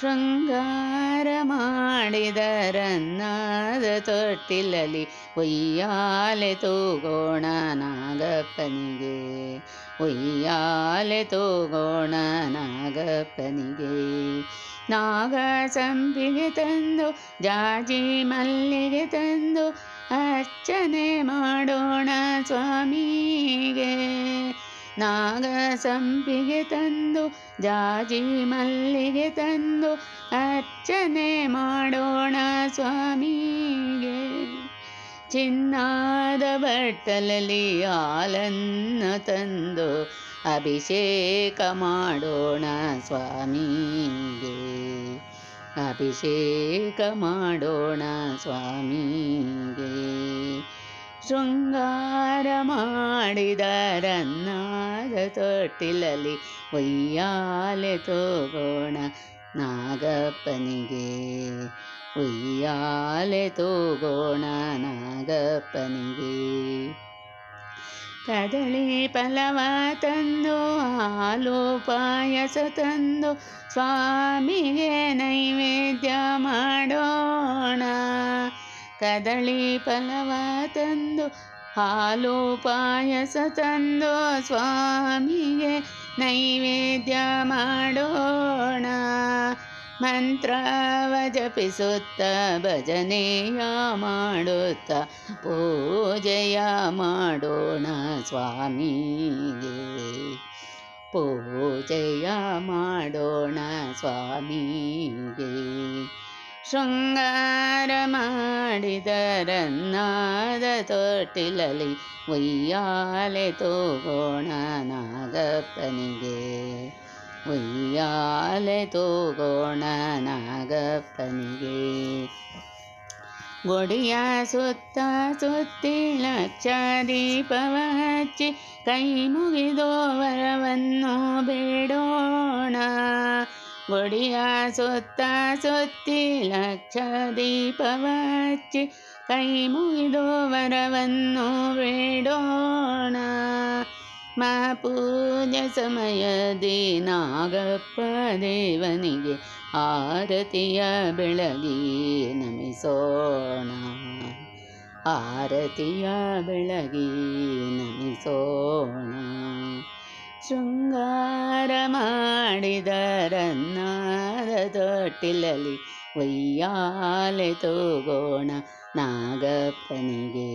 ಶೃಂಗಾರ ಮಾಡಿದರನ್ನಾದ ತೊಟ್ಟಿಲಲ್ಲಿ ಒಯ್ಯಾಲೆ ತೂಗೋಣ ನಾಗಪ್ಪನಿಗೆ. ಒಯ್ಯಾಲೆ ತೂಗೋಣ ನಾಗಪ್ಪನಿಗೆ. ನಾಗ ಸಂಪಿಗೆ ತಂದು, ಜಾಜಿ ಮಲ್ಲಿಗೆ ತಂದು, ಅರ್ಚನೆ ಮಾಡೋಣ ಸ್ವಾಮಿಗೆ ನಾಗ ಸಂಪಿಗೆ ತಂದು, ಜಾಜಿ ಮಲ್ಲಿಗೆ ತಂದು, ಅರ್ಚನೆ ಮಾಡೋಣ ಸ್ವಾಮಿಗೆ. ಚಿನ್ನಾದ ಬಟ್ಟಲಲ್ಲಿ ಹಾಲನ್ನು ತಂದು, ಅಭಿಷೇಕ ಮಾಡೋಣ ಸ್ವಾಮಿಗೆ. ಅಭಿಷೇಕ ಮಾಡೋಣ ಸ್ವಾಮಿಗೆ. ಶೃಂಗಾರ ಮಾಡಿದರನ್ನಾದ ತೊಟ್ಟಿಲಲ್ಲಿ ಒಯ್ಯಾಲೆ ತೋಗೋಣ ನಾಗಪ್ಪನಿಗೆ. ಒಯ್ಯಾಲೆ ತೋಗೋಣ ನಾಗಪ್ಪನಿಗೆ. ಕದಳಿ ಫಲವ ತಂದು ಹಾಲು ಪಾಯಸ ತಂದು, ಸ್ವಾಮಿಗೆ ನೈವೇದ್ಯ ಮಾಡೋಣ. ಕದಳಿ ಫಲವ ತಂದು ಹಾಲು ಪಾಯಸ ತಂದು ಸ್ವಾಮಿಗೆ ನೈವೇದ್ಯ ಮಾಡೋಣ. ಮಂತ್ರವ ಜಪಿಸುತ್ತ ಭಜನೆಯ ಮಾಡುತ್ತ ಪೂಜೆಯ ಮಾಡೋಣ ಸ್ವಾಮಿಗೆ. ಪೂಜೆಯ ಮಾಡೋಣ ಸ್ವಾಮಿಗೆ. ಶೃಂಗಾರ ಮಾಡಿದರನ್ನಾದ ತೊಟ್ಟಿಲಲ್ಲಿ ಒಯ್ಯಾಲೆ ತೋಗೋಣ ನಾಗಪ್ಪನಿಗೆ. ಉಯ್ಯಾಲೆ ತೂಗೋಣ ನಾಗಪ್ಪನಿಗೆ. ಗೊಡಿಯ ಸುತ್ತ ಸುತ್ತಿ ಲಕ್ಷ ದೀಪವ ಹಚ್ಚಿ ಕೈ ಮುಗಿದೋ ವರವನ್ನು ಬೇಡೋಣ. ಗೊಡಿಯ ಸುತ್ತ ಸುತ್ತಿ ಲಕ್ಷ ದೀಪವ ಕೈ ಮುಗಿದು ವರವನ್ನು ಬೇಡೋಣ. ಮಾ ಪೂಜೆ ಸಮಯದಿ ನಾಗಪ್ಪ ದೇವನಿಗೆ ಆರತಿಯ ಬೆಳಗಿ ನಮಿಸೋಣ. ಆರತಿಯ ಬೆಳಗಿ ನಮಿಸೋಣ. ಶೃಂಗಾರ ಮಾಡಿದರನ್ನಾದ ತೊಟ್ಟಿಲಲ್ಲಿ ಒಯ್ಯಾಲೆ ತೂಗೋಣ ನಾಗಪ್ಪನಿಗೆ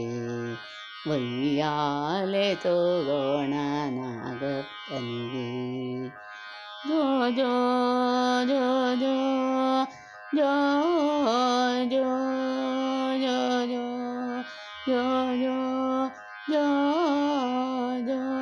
ಒಯ್ಯಾಲೆ ತೋಗೋಣ ನಾಗಪ್ಪನಿಗೆ ಜೋ ಜೋ ಜೋ ಜೋ ಜೋ ಜೋ ಜೋ ಜೋ ಜೋ ಜೋ ಜೋ